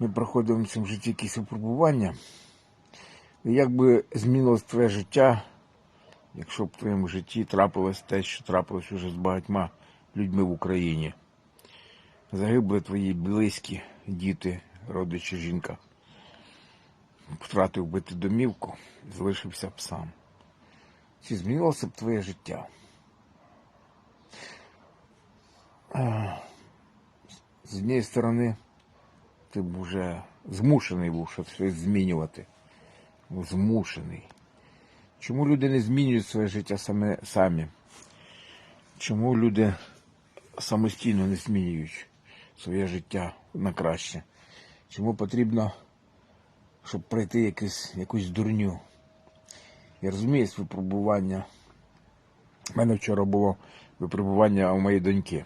Ми проходимо в цьому житті якісь випробування. Як би змінилось твоє життя, якщо б в твоєму житті трапилось те, що трапилось уже з багатьма людьми в Україні. Загибли твої близькі, діти, родичі, жінка. Втратив би ти домівку, залишився б сам. Чи змінилося б твоє життя? З однієї сторони, ти б вже змушений був щось змінювати. Змушений. Чому люди не змінюють своє життя саме, самі? Чому люди самостійно не змінюють своє життя на краще? Чому потрібно, щоб пройти якусь, якусь дурню? Я розумію випробування. У мене вчора було випробування у моєї доньки.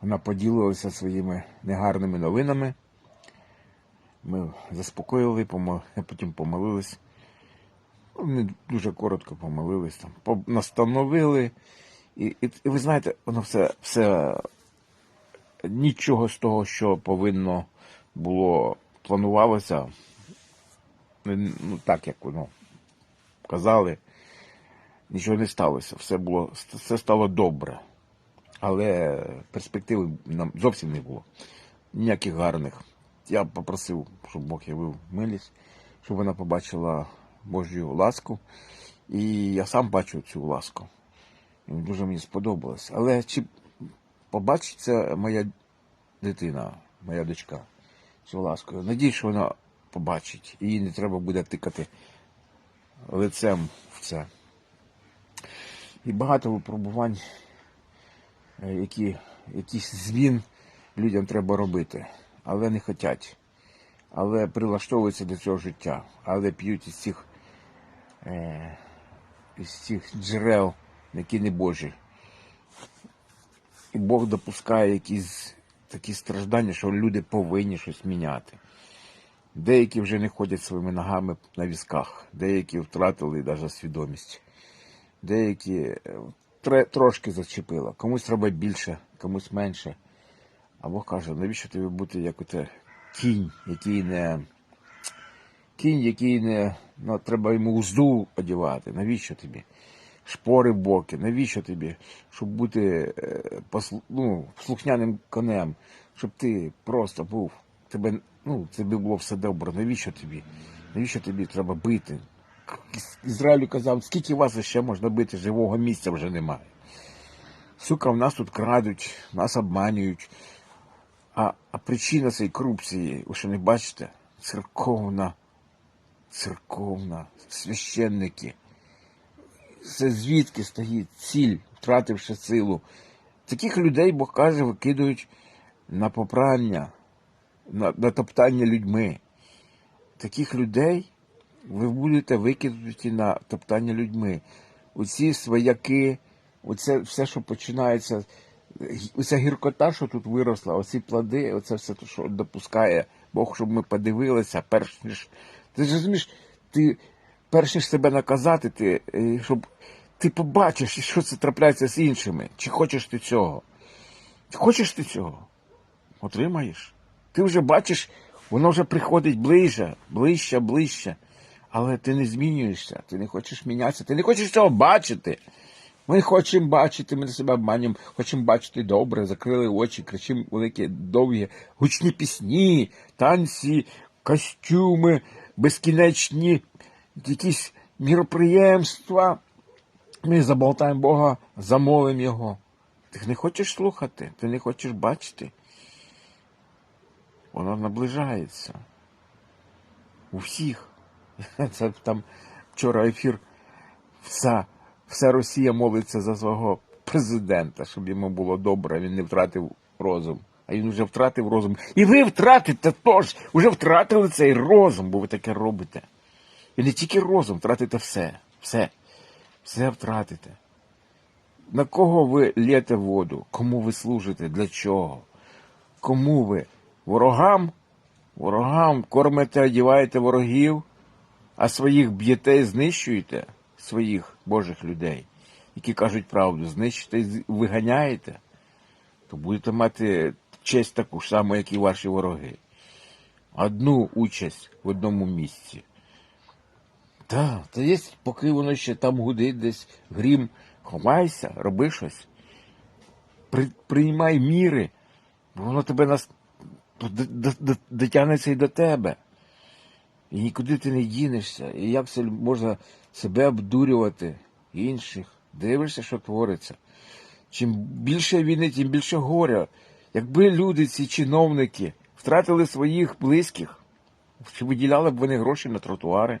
Вона поділилася своїми негарними новинами. Ми заспокоїли, потім помолились. Ну, не дуже коротко помолились, там, настановили. І, і, і ви знаєте, воно все, все нічого з того, що повинно було планувалося, ну, так як воно казали, нічого не сталося. Все було, все стало добре. Але перспективи нам зовсім не було. Ніяких гарних. Я попросив, щоб Бог явив милість, щоб вона побачила Божу ласку. І я сам бачу цю ласку. Дуже мені сподобалось. Але чи побачить це моя дитина, моя дочка, цю ласку? Надіюсь, що вона побачить. Їй не треба буде тикати лицем в це. І багато випробувань е, які, якісь змін людям треба робити, але не хочуть. Але прилаштовуються до цього життя, але п'ють із цих, е, із цих джерел, які не Божі. Бог допускає якісь такі страждання, що люди повинні щось міняти. Деякі вже не ходять своїми ногами на візках, деякі втратили навіть свідомість деякі е, трошки зачепило. Комусь треба більше, комусь менше. А Бог каже, навіщо тобі бути як оте кінь, який не. Кінь, який не. Ну, треба йому узду одягати. Навіщо тобі? Шпори боки, навіщо тобі? Щоб бути е, ну, слухняним конем, щоб ти просто був. Тебе, ну, тобі було все добре. Навіщо тобі? Навіщо тобі треба бити? Ізраїлю казав, скільки вас ще можна бити, живого місця вже немає. Сука, в нас тут крадуть, нас обманюють. А, а причина цієї корупції, ви що не бачите? Церковна, церковна, священники. Це звідки стоїть ціль, втративши силу. Таких людей, Бог каже, викидують на попрання, на, на топтання людьми. Таких людей ви будете викинуті на топтання людьми. Оці свояки, оце все, що починається, оця гіркота, що тут виросла, оці плоди, оце все, що допускає Бог, щоб ми подивилися, перш ніж. Ти ж розумієш, ти перш ніж себе наказати, ти, е, щоб ти побачиш, що це трапляється з іншими. Чи хочеш ти цього? Хочеш ти цього? Отримаєш. Ти вже бачиш, воно вже приходить ближче, ближче, ближче. Але ти не змінюєшся, ти не хочеш мінятися, ти не хочеш цього бачити. Ми хочемо бачити, ми на себе обманюємо, хочемо бачити добре, закрили очі, кричимо великі, довгі, гучні пісні, танці, костюми, безкінечні якісь міроприємства. Ми заболтаємо Бога, замовимо Його. Ти не хочеш слухати, ти не хочеш бачити. Воно наближається. У всіх. Це там вчора ефір. Вся, вся Росія молиться за свого президента, щоб йому було добре, він не втратив розум. А він вже втратив розум. І ви втратите теж, вже втратили цей розум, бо ви таке робите. І не тільки розум, втратите все. Все. Все втратите. На кого ви лєте воду? Кому ви служите? Для чого? Кому ви? Ворогам Ворогам кормите, одіваєте ворогів, а своїх б'єте і знищуєте, своїх Божих людей, які кажуть правду, знищите і виганяєте, то будете мати честь таку ж саму, як і ваші вороги. Одну участь в одному місці. Так, та є, поки воно ще там гудить десь грім, ховайся, роби щось. При, приймай міри, бо воно тебе нас дотягнеться і до тебе. І нікуди ти не дінешся. І як це можна себе обдурювати інших? Дивишся, що твориться. Чим більше війни, тим більше горя. Якби люди, ці чиновники, втратили своїх близьких, чи виділяли б вони гроші на тротуари,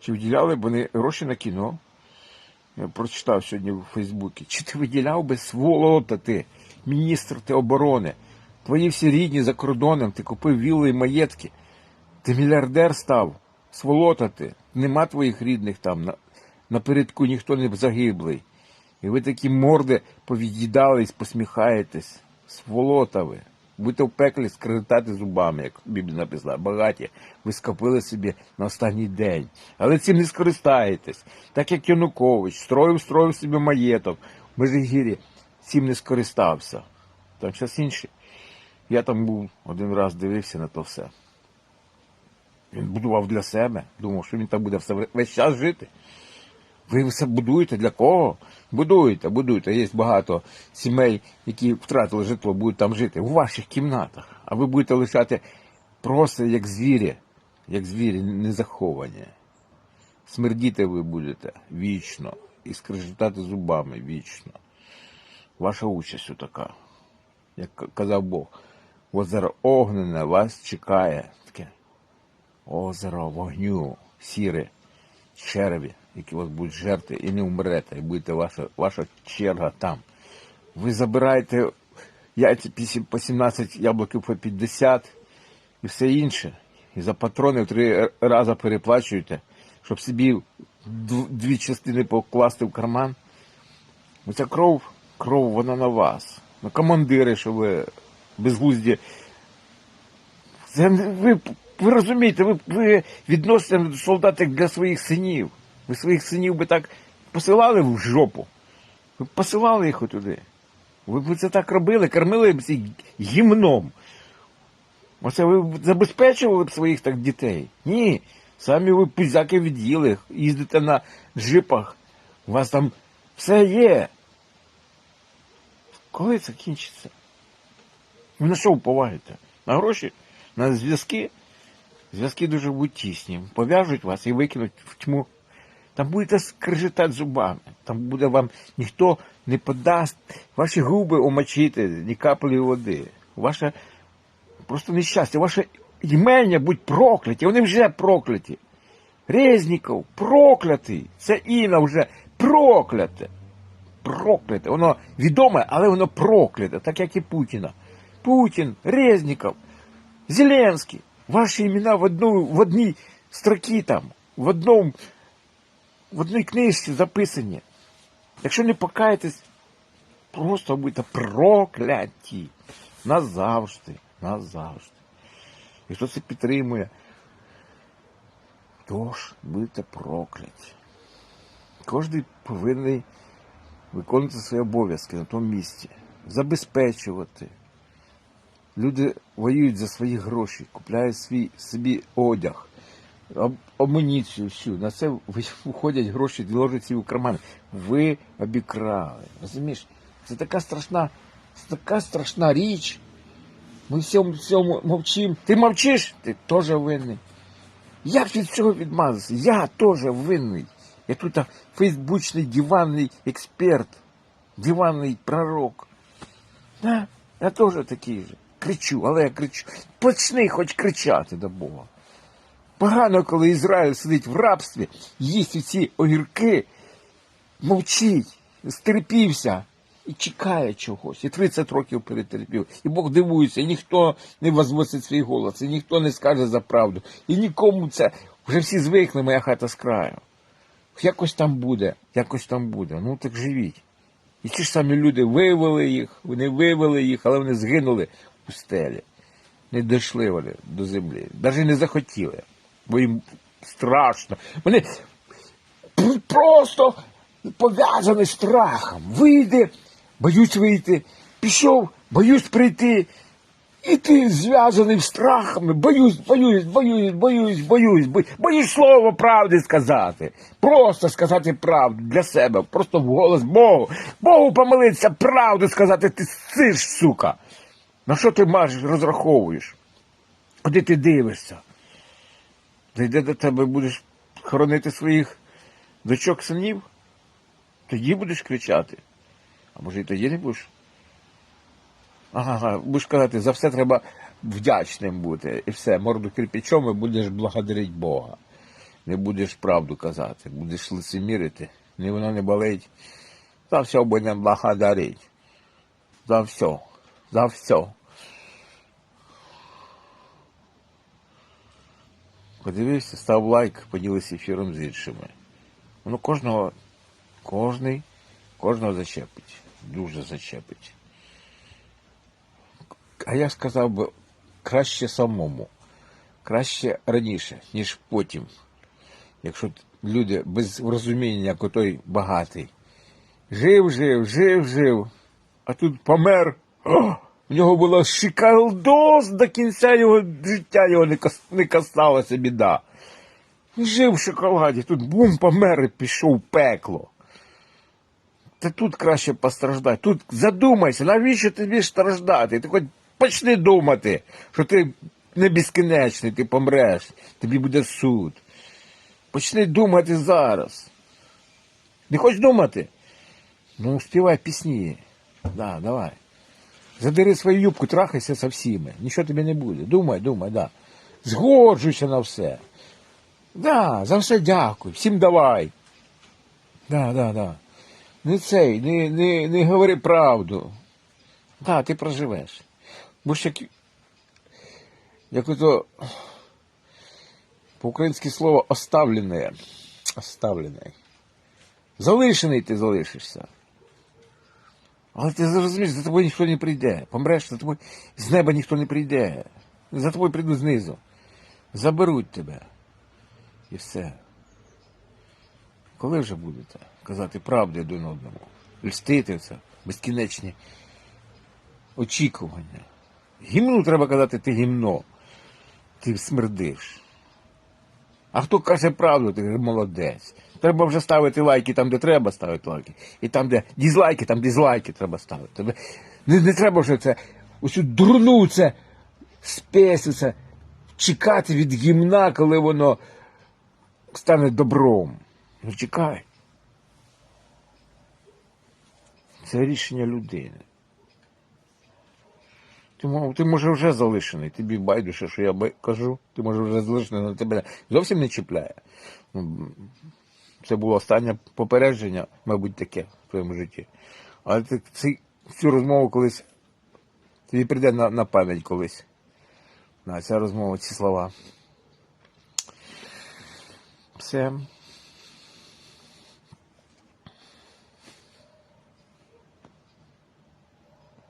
чи виділяли б вони гроші на кіно? Я прочитав сьогодні в Фейсбуці. Чи ти виділяв би сволота ти, міністр ти оборони? Твої всі рідні за кордоном, ти купив вілли і маєтки. Ти мільярдер став, сволота ти. Нема твоїх рідних там. Напередку ніхто не загиблий. І ви такі морди повід'їдались, посміхаєтесь. Сволота ви. Будете в пеклі скреготати зубами, як Біблія написала, багаті. Ви скопили собі на останній день. Але цим не скористаєтесь. Так як Янукович строїв, строїв собі маєток. В Межигір'ї цим не скористався. Там зараз інші. Я там був один раз дивився на то все. Він будував для себе, думав, що він там буде все весь час жити. Ви все будуєте для кого? Будуєте, будуєте. Є багато сімей, які втратили житло, будуть там жити у ваших кімнатах. А ви будете лишати просто як звірі, як звірі незаховані. Смердіти ви будете вічно і скрежетати зубами вічно. Ваша участь така, як казав Бог. Озеро огнене вас чекає. Таке озеро вогню, сіре, черві, які вас будуть жерти, і не вмрете, і будете ваша, ваша черга там. Ви забираєте яйця по 17, яблуків по 50 і все інше. І за патрони в три рази переплачуєте, щоб собі дві частини покласти в карман. Оця кров, кров, вона на вас. На командири, що ви безглузді це ви, ви розумієте, ви, ви відносите до солдат для своїх синів. Ви своїх синів би так посилали в жопу. Ви б посилали їх туди. Ви б це так робили, кормили б ці гімном. Оце ви забезпечували б своїх так дітей. Ні. Самі ви пузяки від'їли, їздите на джипах. У вас там все є. Коли це кінчиться? Ви на що вповаєте? На гроші? На зв'язки? Зв'язки дуже будуть тісні. Пов'яжуть вас і викинуть в тьму. Там будете скрежетати зубами. Там буде вам ніхто не подасть ваші губи омочити, ні каплі води. Ваше просто нещастя, ваше імення будь прокляті. Вони вже прокляті. Резніков проклятий. Це Інна вже прокляте. Прокляте. Воно відоме, але воно прокляте, так як і Путіна. Путін, Резніков, Зеленський. Ваші імена в, одну, в одній строкі там, в одному, в одній книжці записані. Якщо не покаєтесь, просто будете прокляті. Назавжди, назавжди. Хто це підтримує, тож будете прокляті. Кожен повинен виконувати свої обов'язки на тому місці, забезпечувати. Люди воюють за свої гроші, купляють свій собі одяг, амуніцію всю. На це ви- виходять гроші, ложать собі в кармани. Ви обікрали. Розумієш? Це така страшна, це така страшна річ. Ми всьому всьому мовчимо. Ти мовчиш, ти теж винний. Як від цього відмазатися? Я теж винний. Я тут фейсбучний диванний експерт, диванний пророк. Да, я теж такий же. Кричу, але я кричу. Почни хоч кричати до Бога. Погано, коли Ізраїль сидить в рабстві, їсть ці огірки, мовчить, стерпівся і чекає чогось. І 30 років перетерпів. І Бог дивується, і ніхто не возвосить свій голос, і ніхто не скаже за правду. І нікому це вже всі звикли, моя хата з краю. Якось там буде, якось там буде. Ну так живіть. І ті ж самі люди виявили їх, вони виявили їх, але вони згинули пустелі. Не дійшли вони до землі. Навіть не захотіли. Бо їм страшно. Вони просто пов'язані страхом. Вийде, боюсь вийти. Пішов, боюсь прийти. І ти зв'язаний страхами, боюсь, боюсь, боюсь, боюсь, боюсь, боюсь, боюсь слово правди сказати. Просто сказати правду для себе, просто в голос Богу. Богу помолитися, правду сказати, ти сиш, сука. На що ти маєш розраховуєш? Куди ти дивишся? Зайде до тебе будеш хоронити своїх дочок синів? Тоді будеш кричати. А може і тоді не будеш? Ага, будеш казати, за все треба вдячним бути. І все, морду кирпичом і будеш благодарити Бога. Не будеш правду казати, будеш лицемірити, ні воно не болить. За все будемо благодарити. За все. За все. Подивився, став лайк, поділився ефіром з іншими. Воно кожного, кожний, кожного зачепить. Дуже зачепить. А я сказав би, краще самому, краще раніше, ніж потім. Якщо люди без розуміння, як отой багатий. Жив, жив, жив, жив, а тут помер. В нього було шикалдоз до кінця його життя його не, кас, не касалася біда. Жив в шоколаді, тут бум помер і пішов пекло. Та тут краще постраждати. Тут задумайся, навіщо тобі страждати? Ти хоч почни думати, що ти не безкінечний, ти помреш, тобі буде суд. Почни думати зараз. Не хочеш думати? Ну, співай пісні. Да, давай. Задери свою юбку, трахайся со всіми. Нічого тобі не буде. Думай, думай, да. Згоджуйся на все. Да, за все дякую. Всім давай. Да, да, да. Не цей, не, не, не говори правду. Да, ти проживеш. Бо ж як, як ото по-українськи слово оставлене. Оставлене. Залишений ти залишишся. Але ти зрозумієш, за тобою ніхто не прийде. Помреш, за тобою з неба ніхто не прийде. За тобою прийдуть знизу. Заберуть тебе. І все. Коли вже будете казати правду один одному? Льстити це, безкінечні очікування. Гімну треба казати, ти гімно. Ти смердиш. А хто каже правду, ти молодець. Треба вже ставити лайки там, де треба ставити лайки. І там, де дізлайки, там дізлайки треба ставити. Не, не треба вже це, оцю дурну це спесю, це чекати від гімна, коли воно стане добром. Ну чекай. Це рішення людини. Ти, ти може вже залишений, тобі байдуже, що я кажу, ти може вже залишений, але тебе зовсім не чіпляє. Це було останнє попередження, мабуть, таке в твоєму житті. Але ці, цю розмову колись тобі прийде на, на пам'ять колись. На ця розмова, ці слова. Все.